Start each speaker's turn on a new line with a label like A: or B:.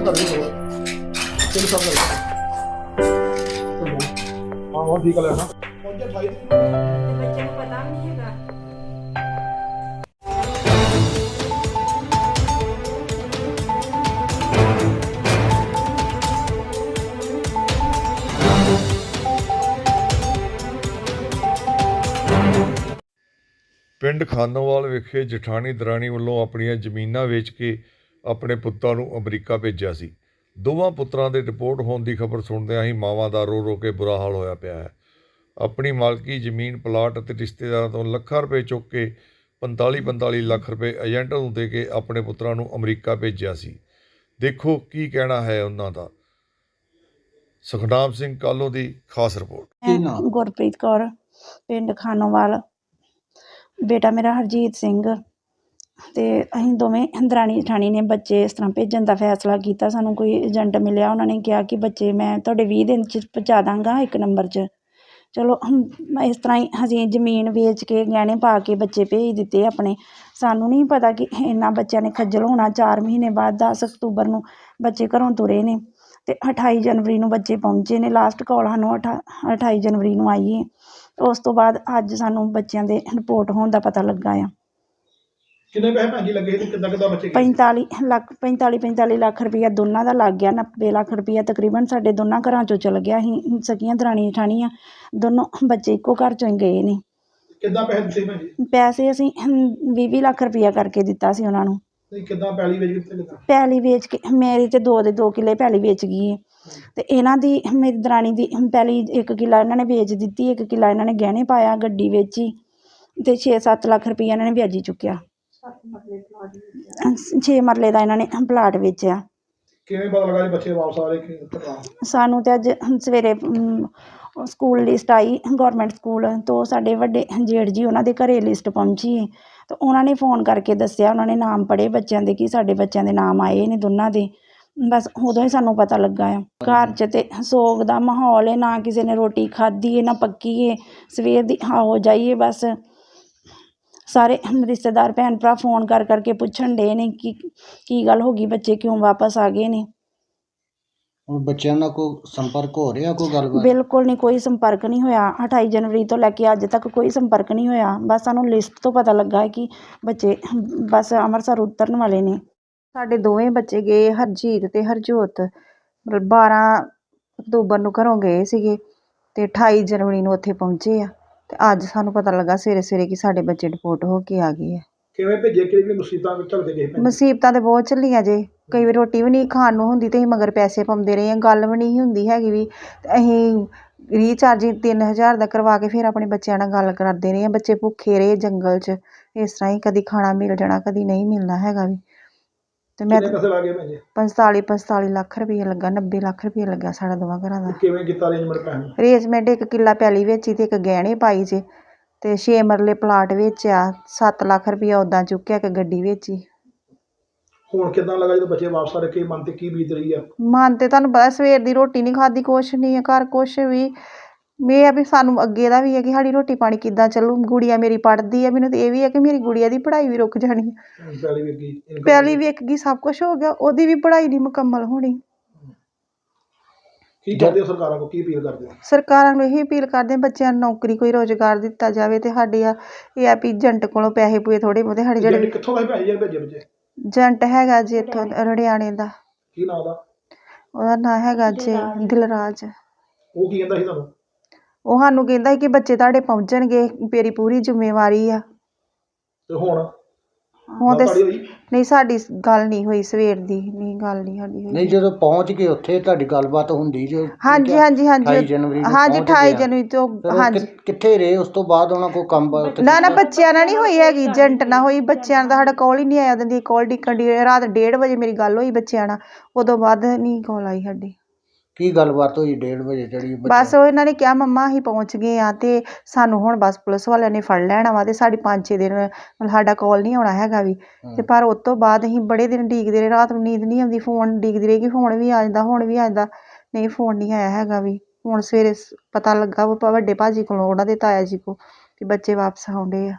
A: ਬੰਦ ਕਰ ਦਿਓ ਚਲ ਸਭ ਕਰ ਹਾਂ ਹਾਂ ਠੀਕ ਹੈ ਨਾ ਪਹੁੰਚੇ 28 ਤਰੀਕ ਨੂੰ।
B: ਤੇ ਬੱਚੇ ਨੂੰ ਪਤਾ ਵੀ ਨਹੀਂ ਹੈਗਾ
C: ਪਿੰਡ ਖਾਨੋਵਾਲ ਵਿਖੇ ਜਠਾਣੀ ਦਰਾਣੀ ਵੱਲੋਂ ਆਪਣੀਆਂ ਜ਼ਮੀਨਾਂ ਵੇਚ ਕੇ ਆਪਣੇ ਪੁੱਤਾਂ ਨੂੰ ਅਮਰੀਕਾ ਭੇਜਿਆ ਸੀ। ਦੋਵਾਂ ਪੁੱਤਰਾਂ ਦੇ ਰਿਪੋਰਟ ਹੋਣ ਦੀ ਖਬਰ ਸੁਣਦਿਆਂ ਹੀ ਮਾਵਾਂ ਦਾ ਰੋ ਰੋ ਕੇ ਬੁਰਾ ਹਾਲ ਹੋਇਆ ਪਿਆ ਹੈ। ਆਪਣੀ ਮਾਲਕੀ ਜ਼ਮੀਨ, ਪਲਾਟ ਅਤੇ ਰਿਸ਼ਤੇਦਾਰਾਂ ਤੋਂ ਲੱਖਾਂ ਰੁਪਏ ਚੁੱਕ ਕੇ 45 45 ਲੱਖ ਰੁਪਏ ਏਜੰਟ ਨੂੰ ਦੇ ਕੇ ਆਪਣੇ ਪੁੱਤਰਾਂ ਨੂੰ ਅਮਰੀਕਾ ਭੇਜਿਆ ਸੀ। ਦੇਖੋ ਕੀ ਕਹਿਣਾ ਹੈ ਉਹਨਾਂ ਦਾ। ਸੁਖਨਾਮ ਸਿੰਘ ਕਾਲੋ ਦੀ ਖਾਸ ਰਿਪੋਰਟ।
D: ਗੁਰਪ੍ਰੀਤ ਕੌਰ, ਪਿੰਡ ਖਾਨੋਵਾਲ। ਬੇਟਾ ਮੇਰਾ ਹਰਜੀਤ ਸਿੰਘ। ਅਤੇ ਅਸੀਂ ਦੋਵੇਂ ਦਰਾਣੀ ਜਠਾਣੀ ਨੇ ਬੱਚੇ ਇਸ ਤਰ੍ਹਾਂ ਭੇਜਣ ਦਾ ਫੈਸਲਾ ਕੀਤਾ। ਸਾਨੂੰ ਕੋਈ ਏਜੰਟ ਮਿਲਿਆ, ਉਹਨਾਂ ਨੇ ਕਿਹਾ ਕਿ ਬੱਚੇ ਮੈਂ ਤੁਹਾਡੇ ਵੀਹ ਦਿਨ ਚ ਪਹੁੰਚਾ ਦਾਂਗਾ ਇੱਕ ਨੰਬਰ 'ਚ। ਚਲੋ ਇਸ ਤਰ੍ਹਾਂ ਹੀ ਅਸੀਂ ਜ਼ਮੀਨ ਵੇਚ ਕੇ ਗਹਿਣੇ ਪਾ ਕੇ ਬੱਚੇ ਭੇਜ ਦਿੱਤੇ ਆਪਣੇ। ਸਾਨੂੰ ਨਹੀਂ ਪਤਾ ਕਿ ਇੰਨਾ ਬੱਚਿਆਂ ਨੇ ਖੱਜਲ ਹੋਣਾ। ਚਾਰ ਮਹੀਨੇ ਬਾਅਦ ਦਸ ਅਕਤੂਬਰ ਨੂੰ ਬੱਚੇ ਘਰੋਂ ਤੁਰੇ ਨੇ ਅਤੇ ਅਠਾਈ ਜਨਵਰੀ ਨੂੰ ਬੱਚੇ ਪਹੁੰਚੇ ਨੇ। ਲਾਸਟ ਕਾਲ ਸਾਨੂੰ ਅਠਾ 28 ਜਨਵਰੀ ਨੂੰ ਆਈ ਹੈ ਉਸ ਤੋਂ ਬਾਅਦ ਅੱਜ ਸਾਨੂੰ ਬੱਚਿਆਂ ਦੇ ਰਿਪੋਰਟ ਹੋਣ ਦਾ ਪਤਾ ਲੱਗਾ ਆ।
A: ਕਿੰਨੇ ਪੈਸੇ ਭੈਣ ਜੀ ਲੱਗੇ ਸੀ ਤੇ ਕਿੱਦਾਂ ਕਿੱਦਾਂ ਬੱਚੇ ਗਏ?
D: 45 ਲੱਖ 45 45 ਲੱਖ ਰੁਪਈਆ ਦੋਨਾਂ ਦਾ ਲੱਗ ਗਿਆ 90 ਲੱਖ ਰੁਪਈਆ ਤਕਰੀਬਨ ਸਾਡੇ ਦੋਨਾਂ ਘਰਾਂ ਚੋਂ ਚਲ ਗਿਆ ਅਸੀਂ ਸਕੀਆਂ ਦਰਾਣੀਆਂ ਜਠਾਣੀਆਂ ਦੋਨੋਂ ਬੱਚੇ ਇੱਕੋ ਘਰ ਚੋਂ ਹੀ ਗਏ ਨੇ।
A: ਕਿੱਦਾਂ ਪੈਸੇ ਦਿੱਤੇ
D: ਅਸੀਂ 20 ਲੱਖ ਰੁਪਈਆ ਕਰਕੇ ਦਿੱਤਾ ਸੀ ਉਹਨਾਂ ਨੂੰ।
A: ਨਹੀਂ ਕਿੱਦਾਂ ਪੈਲੀ ਵੇਚ ਕੇ ਕਿੱਦਾਂ?
D: ਪੈਲੀ ਵੇਚ ਕੇ ਮੇਰੀ ਤੇ ਦੋ ਦੇ ਦੋ ਕਿੱਲੇ ਪੈਲੀ ਵੇਚ ਗਈ ਹੈ ਤੇ ਇਹਨਾਂ ਦੀ ਮੇਰੀ ਦਰਾਣੀ ਦੀ ਪੈਲੀ ਇੱਕ ਕਿੱਲਾ ਇਹਨਾਂ ਨੇ ਵੇਚ ਦਿੱਤੀ ਇੱਕ ਕਿੱਲਾ ਇਹਨਾਂ ਨੇ ਗਹਿਣੇ ਪਾਇਆ ਗੱਡੀ ਵੇਚੀ ਤੇ 6-7 ਲੱਖ ਰੁਪਈਆ ਇਹਨਾਂ ਨੇ ਵਿਆਜੀ ਚੁੱਕਿਆ। 6 ਮਰਲੇ ਦਾ ਇਹਨਾਂ ਨੇ ਪਲਾਟ ਵੇਚਿਆ।
A: ਕਿਵੇਂ ਪਤਾ ਲੱਗਾ ਜੀ ਬੱਚੇ ਵਾਪਸ ਆ ਰਹੇ ਕਿ ਕਿੱਦਾਂ
D: ਸਾਨੂੰ ਤੇ ਅੱਜ ਸਵੇਰੇ ਅਮ, ਸਕੂਲ ਲਿਸਟ ਆਈ ਗਵਰਨਮੈਂਟ ਸਕੂਲ ਤੋਂ ਸਾਡੇ ਵੱਡੇ ਜੇਠ ਜੀ ਉਹਨਾਂ ਦੇ ਘਰੇ ਲਿਸਟ ਪਹੁੰਚੀ। ਤੇ ਉਹਨਾਂ ਨੇ ਫੋਨ ਕਰਕੇ ਦੱਸਿਆ ਉਹਨਾਂ ਨੇ ਨਾਮ ਪੜ੍ਹੇ ਬੱਚਿਆਂ ਦੇ ਕਿ ਸਾਡੇ ਬੱਚਿਆਂ ਦੇ ਨਾਮ ਆਏ ਨੇ ਦੋਨਾਂ ਦੇ। ਬਸ ਉਦੋਂ ਹੀ ਸਾਨੂੰ ਪਤਾ ਲੱਗਾ ਆ। ਘਰ 'ਚ ਤੇ ਸੋਗ ਦਾ ਮਾਹੌਲ ਹੈ ਨਾ ਕਿਸੇ ਨੇ ਰੋਟੀ ਖਾਧੀ ਹੈ ਨਾ ਪੱਕੀ ਹੈ ਸਵੇਰ ਦੀ ਆਓ ਜਾਈਏ ਬਸ। ਸਾਰੇ ਰਿਸ਼ਤੇਦਾਰ ਭੈਣ ਭਰਾ ਫੋਨ ਕਰ ਕਰਕੇ ਪੁੱਛਣ ਡੇ ਨੇ ਕਿ ਕੀ ਗੱਲ ਹੋ ਗਈ ਬੱਚੇ ਕਿਉਂ ਵਾਪਸ ਆ ਗਏ ਨੇ?
E: ਹੁਣ ਬੱਚਿਆਂ ਨਾਲ ਕੋਈ ਸੰਪਰਕ ਹੋ ਰਿਹਾ ਕੋਈ ਗੱਲਬਾਤ?
D: ਬਿਲਕੁਲ ਨਹੀਂ ਕੋਈ ਸੰਪਰਕ ਨਹੀਂ ਹੋਇਆ। 28 ਜਨਵਰੀ ਤੋਂ ਲੈ ਕੇ ਅੱਜ ਤੱਕ ਕੋਈ ਸੰਪਰਕ ਨਹੀਂ ਹੋਇਆ। ਬਸ ਸਾਨੂੰ ਲਿਸਟ ਤੋਂ ਪਤਾ ਲੱਗਾ ਹੈ ਕਿ ਬੱਚੇ ਬਸ ਅੰਮ੍ਰਿਤਸਰ ਉਤਰਨ ਵਾਲੇ ਨੇ। ਸਾਡੇ ਦੋਵੇਂ ਬੱਚੇ ਗਏ ਹਰਜੀਤ ਤੇ ਹਰਜੋਤ। ਮਤਲਬ 12 ਅਕਤੂਬਰ ਨੂੰ ਘਰੋਂ ਗਏ ਸੀਗੇ ਤੇ 28 ਜਨਵਰੀ ਨੂੰ ਉੱਥੇ ਪਹੁੰਚੇ ਆ। ਤੇ ਅੱਜ ਸਾਨੂੰ ਪਤਾ ਲੱਗਾ ਸਵੇਰੇ ਸਵੇਰੇ ਕਿ ਸਾਡੇ ਬੱਚੇ ਡਿਪੋਰਟ ਹੋ ਕੇ ਆ ਗਏ ਆ।
A: ਕਿਵੇਂ ਭੇਜੇ ਕਿਹੜੀ ਕਿਹੜੀ ਮੁਸੀਬਤਾਂ ਵਿੱਚ ਝੱਲਦੇ ਗਏ ਭੈਣ ਜੀ?
D: ਮੁਸੀਬਤਾਂ ਤੇ ਬਹੁਤ ਚੱਲੀਆਂ ਜੇ। ਕਈ ਵਾਰ ਰੋਟੀ ਵੀ ਨਹੀਂ ਖਾਣ ਨੂੰ ਹੁੰਦੀ ਤੇ ਅਸੀਂ ਮਗਰ ਪੈਸੇ ਪਾਉਂਦੇ ਰਹੇ ਹਾਂ ਗੱਲ ਵੀ ਨਹੀਂ ਹੁੰਦੀ ਹੈਗੀ ਵੀ। ਤੇ ਅਸੀਂ ਰੀਚਾਰਜ 3000 ਦਾ ਕਰਵਾ ਕੇ ਫਿਰ ਆਪਣੇ ਬੱਚਿਆਂ ਨਾਲ ਗੱਲ ਕਰਦੇ ਰਹੇ ਹਾਂ ਬੱਚੇ ਭੁੱਖੇ ਰਹੇ ਜੰਗਲ 'ਚ। ਇਸ ਤਰ੍ਹਾਂ ਹੀ ਕਦੀ ਖਾਣਾ ਮਿਲ ਜਾਣਾ ਕਦੀ ਨਹੀਂ ਮਿਲਣਾ ਹੈਗਾ ਵੀ। ਤੇ ਮੈਂ
A: ਕਿੰਨੇ ਪੈਸੇ ਲੱਗੇ ਭੈਣ ਜੀ?
D: 45 45 ਲੱਖ ਰੁਪਏ ਲੱਗਾ 90 ਲੱਖ ਰੁਪਏ ਲੱਗਾ ਸਾਡਾ ਦੋਵਾਂ ਘਰਾਂ ਦਾ।
A: ਕਿਵੇਂ ਕੀਤਾ ਅਰੇਂਜਮੈਂਟ ਪੈਸੇ?
D: ਅਰੇਂਜਮੈਂਟ ਇੱਕ ਕਿੱਲਾ ਪੈਲੀ ਵੇਚੀ ਤੇ ਇੱਕ ਗਹਿਣੇ ਪਾਈ ਜੇ ਤੇ 6 ਮਰਲੇ ਪਲਾਟ ਵੇਚਿਆ 7 ਲੱਖ ਰੁਪਇਆ ਉਦਾਂ ਚੁੱਕਿਆ ਕਿ ਗੱਡੀ ਵੇਚੀ।
A: ਹੁਣ ਕਿੱਦਾਂ ਲੱਗਾ ਜਦੋਂ ਬੱਚੇ ਵਾਪਸ ਆ ਰਹੇ? ਕੀ ਮਨ ਤੇ ਕੀ ਬੀਤ ਰਹੀ ਆ?
D: ਮਨ ਤੇ ਤੁਹਾਨੂੰ ਪਤਾ ਸਵੇਰ ਦੀ ਰੋਟੀ ਨਹੀਂ ਖਾਧੀ ਕੁਛ ਨਹੀਂ ਘਰ ਕੁਛ ਵੀ। ਇਹ ਆ ਵੀ ਸਾਨੂੰ ਅੱਗੇ ਦਾ ਵੀ ਹੈ ਕਿ ਸਾਡੀ ਰੋਟੀ ਪਾਣੀ ਕਿੱਦਾਂ ਚੱਲੂ ਗੁੜੀਆ ਮੇਰੀ ਪੜ੍ਹਦੀ ਹੈ ਮੈਨੂੰ ਤੇ ਇਹ ਵੀ ਹੈ ਕਿ ਮੇਰੀ ਗੁੜੀਆ ਦੀ ਪੜ੍ਹਾਈ ਵੀ ਰੁਕ ਜਾਣੀ ਹੈ
A: ਪੈਲੀ ਵੇਚ ਗਈ
D: ਪਹਿਲੀ ਸਭ ਕੁਝ ਹੋ ਗਿਆ ਉਹਦੀ ਵੀ ਪੜ੍ਹਾਈ ਨਹੀਂ ਮੁਕੰਮਲ ਹੋਣੀ।
A: ਕੀ ਕਰਦੇ ਹੋ ਸਰਕਾਰਾਂ ਕੋ ਕੀ ਅਪੀਲ ਕਰਦੇ ਹੋ?
D: ਸਰਕਾਰਾਂ ਨੂੰ ਇਹੀ ਅਪੀਲ ਕਰਦੇ ਹਾਂ ਬੱਚਿਆਂ ਨੂੰ ਨੌਕਰੀ ਕੋਈ ਰੋਜ਼ਗਾਰ ਦਿੱਤਾ ਜਾਵੇ ਤੇ ਸਾਡੇ ਆ ਇਹ ਆ ਵੀ ਏਜੰਟ ਕੋਲੋਂ ਪੈਸੇ ਪੂਏ ਥੋੜੇ ਬਹੁਤੇ ਸਾਡੇ
A: ਜਿਹੜੇ
D: ਜਿਹੜੇ
A: ਕਿੱਥੋਂ ਜੀ ਜਿਹੜੇ ਭੇਜੇ ਬੱਚੇ?
D: ਏਜੰਟ ਹੈਗਾ ਜੀ ਇੱਥੋਂ ਰੜਿਆਣੇ ਦਾ।
A: ਕੀ ਨਾਂ ਦਾ
D: ਉਹਦਾ ਨਾਂ ਹੈਗਾ ਜੀ ਦਿਲਰਾਜ
A: ਉਹ ਕੀ ਕਹਿੰਦਾ ਸੀ ਤੁਹਾਨੂੰ?
D: ਉਹ ਸਾਨੂੰ ਕਹਿੰਦਾ ਸੀ ਕਿ ਬੱਚੇ ਤੁਹਾਡੇ ਪਹੁੰਚਣਗੇ ਮੇਰੀ ਪੂਰੀ ਜ਼ਿੰਮੇਵਾਰੀ ਆ।
A: ਤੇ ਹੁਣ?
D: ਹੁਣ ਤੇ
A: ਗੱਲ ਤੁਹਾਡੀ ਹੋਈ?
D: ਨਹੀਂ ਸਾਡੀ ਗੱਲ ਨਹੀਂ ਹੋਈ ਸਵੇਰ ਦੀ ਨਹੀਂ ਗੱਲ ਨਹੀਂ ਸਾਡੀ ਹੋਈ।
E: ਨਹੀਂ ਜਦੋਂ ਪਹੁੰਚ ਗਏ ਉੱਥੇ ਤੁਹਾਡੀ ਗੱਲਬਾਤ ਹੁੰਦੀ ਜੋ
D: ਹਾਂਜੀ ਹਾਂਜੀ
E: 28
D: ਹਾਂਜੀ
E: ਜਨਵਰੀ ਨੂੰ
D: ਹਾਂਜੀ
E: ਪਹੁੰਚ
D: 28
E: ਗਏ ਆ।
D: ਜਨਵਰੀ ਤੋਂ
E: ਫਿਰ ਉਹ
D: ਹਾਂਜੀ।
E: ਕਿ- ਕਿੱਥੇ ਰਹੇ? ਉਸ ਤੋਂ ਬਾਅਦ ਉਹਨਾਂ ਕੋਲ ਕੰਮ ਬ-
D: ਨਾ ਨਾ ਬੱਚਿਆਂ ਨਾਲ ਨਹੀਂ ਹੋਈ ਹੈਗੀ ਏਜੰਟ ਨਾਲ ਹੋਈ। ਬੱਚਿਆਂ ਦਾ ਸਾਡਾ ਕਾਲ ਹੀ ਨਹੀਂ ਆਇਆ ਉਹਦੀ ਕਾਲ ਡਿੱਕਣ ਦੀ ਰਾਤ 1:30 ਵਜੇ ਮੇਰੀ ਗੱਲ ਹੋਈ ਬੱਚਿਆਂ ਨਾਲ। ਉਦੋਂ ਬਾਅਦ ਨਹੀਂ ਕਾਲ ਆਈ ਸਾਡੀ।
E: ਕੀ ਗੱਲਬਾਤ ਹੋਈ 1:30 ਵਜੇ ਜਿਹੜੀ
D: ਬਸ ਉਹ ਇਹਨਾਂ ਨੇ ਕਿਹਾ ਮੰਮਾ ਅਸੀਂ ਪਹੁੰਚ ਗਏ ਆ ਤੇ ਸਾਨੂੰ ਹੁਣ ਬਸ ਪੁਲਿਸ ਵਾਲਿਆਂ ਨੇ ਫੜ ਲੈਣਾ ਵਾ ਤੇ ਸਾਡੀ 5-6 ਦਿਨ ਮਤਲਬ ਸਾਡਾ ਕਾਲ ਨਹੀਂ ਆਉਣਾ ਹੈਗਾ ਵੀ। ਤੇ ਪਰ ਉਸ ਤੋਂ ਬਾਅਦ ਅਸੀਂ ਬੜੇ ਦਿਨ ਡੀਕਦੇ ਰਹੇ ਰਾਤ ਨੂੰ ਨੀਂਦ ਨਹੀਂ ਆਉਂਦੀ ਫੋਨ ਡੀਕਦੀ ਰਹੀ ਕਿ ਫੋਨ ਵੀ ਆ ਜਾਂਦਾ ਹੁਣ ਵੀ ਆ ਜਾਂਦਾ। ਨਹੀਂ ਫੋਨ ਨਹੀਂ ਆਇਆ ਹੈਗਾ ਵੀ। ਹੁਣ ਸਵੇਰੇ ਸ- ਪਤਾ ਲੱਗਾ ਵਾ ਵੱਡੇ ਭਾਜੀ ਕੋਲੋਂ ਉਹਨਾਂ ਦੇ ਤਾਇਆ ਜੀ ਕੋ ਕਿ ਬੱਚੇ ਵਾਪਸ ਆਉਂਦੇ ਆ।